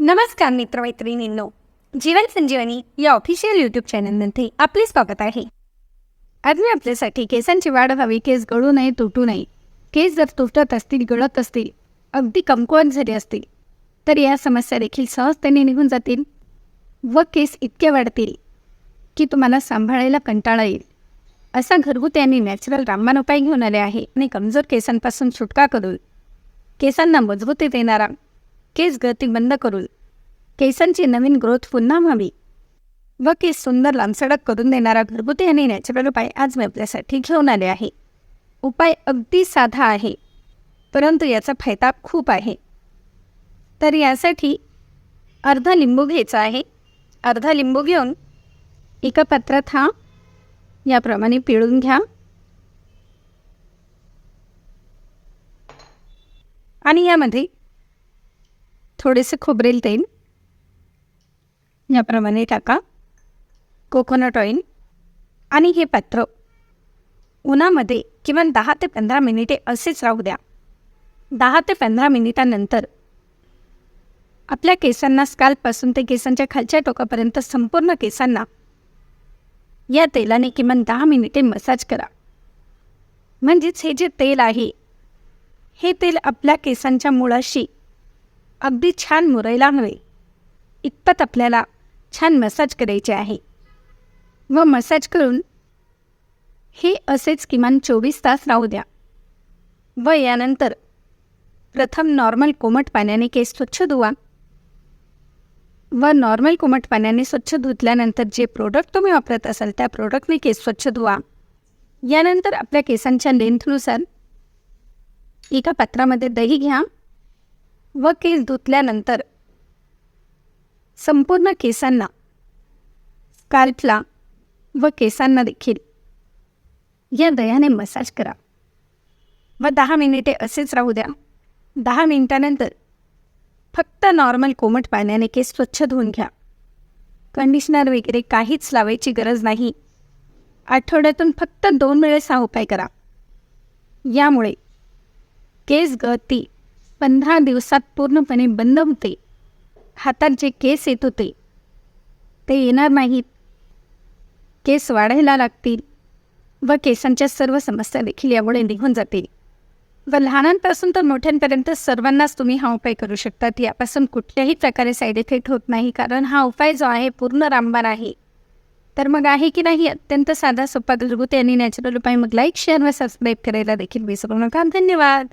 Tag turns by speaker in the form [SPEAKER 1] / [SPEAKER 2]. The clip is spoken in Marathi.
[SPEAKER 1] नमस्कार मित्रमैत्रिणींनो जीवन संजीवनी या ऑफिशियल यूट्यूब चॅनलमध्ये आपले स्वागत आहे. आज मी आपल्यासाठी केसांची वाढ व्हावी केस गळू नये तुटू नये. केस जर तुटत असतील गळत असतील अगदी कमकुवत झाले असतील तर या समस्या देखील सहजतेने निघून जातील व केस इतके वाढतील की तुम्हाला सांभाळायला कंटाळा येईल. असा घरगुती आणि नॅचरल रामबाण उपाय घेऊन आले आहे आणि कमजोर केसांपासून सुटका करून केसांना मजबूती देणारा केस गळती बंद करून केसांची नवीन ग्रोथ पुन्हा व्हावी. व केस सुंदर लांबसडक करून देणारा घरगुती आणि नॅचरल उपाय आज मी आपल्यासाठी घेऊन आले आहे. उपाय अगदी साधा आहे परंतु याचा फायदा खूप आहे. तर यासाठी अर्धा लिंबू घ्यायचा आहे. अर्धा लिंबू घेऊन एका पात्रात हा याप्रमाणे पिळून घ्या. आणि यामध्ये थोडेसे खोबरेल तेल याप्रमाणे टाका. कोकोनट ऑइल आणि हे पात्र उन्हामध्ये किमान दहा ते पंधरा मिनिटे असेच राहू द्या. दहा ते पंधरा मिनिटानंतर आपल्या केसांना स्काल्पपासून ते केसांच्या खालच्या टोकापर्यंत संपूर्ण केसांना या तेलाने किमान दहा मिनिटे मसाज करा. म्हणजेच हे जे तेल आहे हे तेल आपल्या केसांच्या मुळाशी अगदी छान मुरायला हवे. इतपत आपल्याला छान मसाज करायचे आहे. व मसाज करून हे असेच किमान चोवीस तास राहू द्या. व यानंतर प्रथम नॉर्मल कोमट पाण्याने केस स्वच्छ धुवा. व नॉर्मल कोमट पाण्याने स्वच्छ धुतल्यानंतर जे प्रोडक्ट तुम्ही वापरत असाल त्या प्रोडक्टने केस स्वच्छ धुवा. यानंतर आपल्या केसांच्या लेंथनुसार एका पात्रामध्ये दही घ्या व केस धुतल्यानंतर संपूर्ण केसांना स्काल्पला व केसांना देखील या दह्याने मसाज करा. व दहा मिनिटे असेच राहू द्या. दहा मिनिटानंतर फक्त नॉर्मल कोमट पाण्याने केस स्वच्छ धुवून घ्या. कंडिशनर वगैरे काहीच लावायची गरज नाही. आठवड्यातून फक्त दोन वेळेस हा उपाय करा. यामुळे केस गळती पंधरा दिवसात पूर्णपणे बंद होते. हातात जे केस येत होते ते येणार नाहीत. केस वाढायला लागतील व केसांच्या सर्व समस्या देखील यामुळे निघून जातील. व लहानांपासून तर मोठ्यांपर्यंत सर्वांनाच तुम्ही हा उपाय करू शकतात. यापासून कुठल्याही प्रकारे साईड इफेक्ट होत नाही कारण हा उपाय जो आहे पूर्ण रामबार आहे. तर मग आहे की नाही? अत्यंत साधा सोपा घरगुती आणि नॅचरल उपाय मग लाईक शेअर व सबस्क्राईब करायला देखील विसरू नका. धन्यवाद.